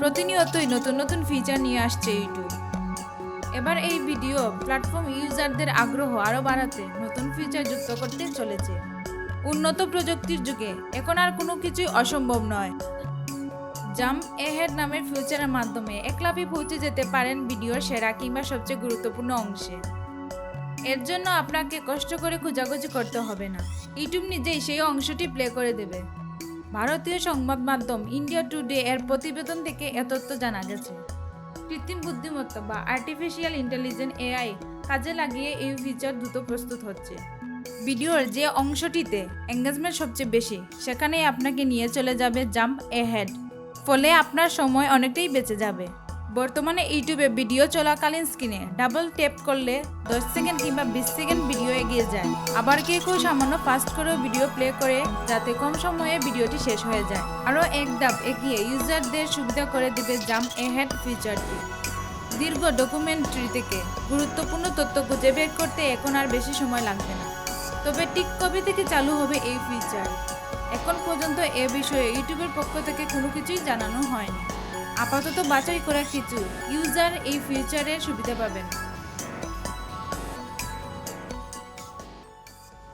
প্রতিনিয়তই নতুন নতুন ফিচার নিয়ে আসছে ইউটিউব এবার এই ভিডিও প্ল্যাটফর্ম ইউজারদের আগ্রহ আরও বাড়াতে নতুন ফিচার যুক্ত করতে চলেছে। উন্নত প্রযুক্তির যুগে এখন আর কোনো কিছুই অসম্ভব নয়। জাম্প এহেড নামের ফিউচারের মাধ্যমে একলাপে পৌঁছে যেতে পারেন ভিডিওর সেরা কিংবা সবচেয়ে গুরুত্বপূর্ণ অংশে। এর জন্য আপনাকে কষ্ট করে খোঁজাখুঁজি করতে হবে না। ইউটিউব নিজেই সেই অংশটি প্লে করে দেবে। ভারতীয় সংবাদ মাধ্যম ইন্ডিয়া টুডে এর প্রতিবেদন থেকে এ তথ্য জানা গেছে। কৃত্রিম বুদ্ধিমত্তা বা আর্টিফিশিয়াল ইন্টেলিজেন্স এআই কাজে লাগিয়ে এই ফিচার দ্রুত প্রস্তুত হচ্ছে। ভিডিওর যে অংশটিতে এঙ্গেজমেন্ট সবচেয়ে বেশি, সেখানেই আপনাকে নিয়ে চলে যাবে জাম্প এ হেড ফলে আপনার সময় অনেকটাই বেঁচে যাবে। বর্তমানে ইউটিউবে ভিডিও চলাকালীন স্ক্রিনে ডাবল ট্যাপ করলে দশ সেকেন্ড কিংবা বিশ সেকেন্ড ভিডিও এগিয়ে যায়। আবার কেউ কেউ সামান্য ফাস্ট করেও ভিডিও প্লে করে, যাতে কম সময়ে ভিডিওটি শেষ হয়ে যায়। আরও এক ধাপ এগিয়ে ইউজারদের সুবিধা করে দিবে জাম্প এহেড ফিচারটি দীর্ঘ ডকুমেন্টারি থেকে গুরুত্বপূর্ণ তথ্য খুঁজে বের করতে এখন আর বেশি সময় লাগবে না। তবে ঠিক কবে থেকে চালু হবে এই ফিচার এখন পর্যন্ত এ বিষয়ে ইউটিউবের পক্ষ থেকে কোনো কিছুই জানানো হয়নি। আপাতত বাছাই করা কিছু। ইউজার এই ফিচারের সুবিধা পাবেন।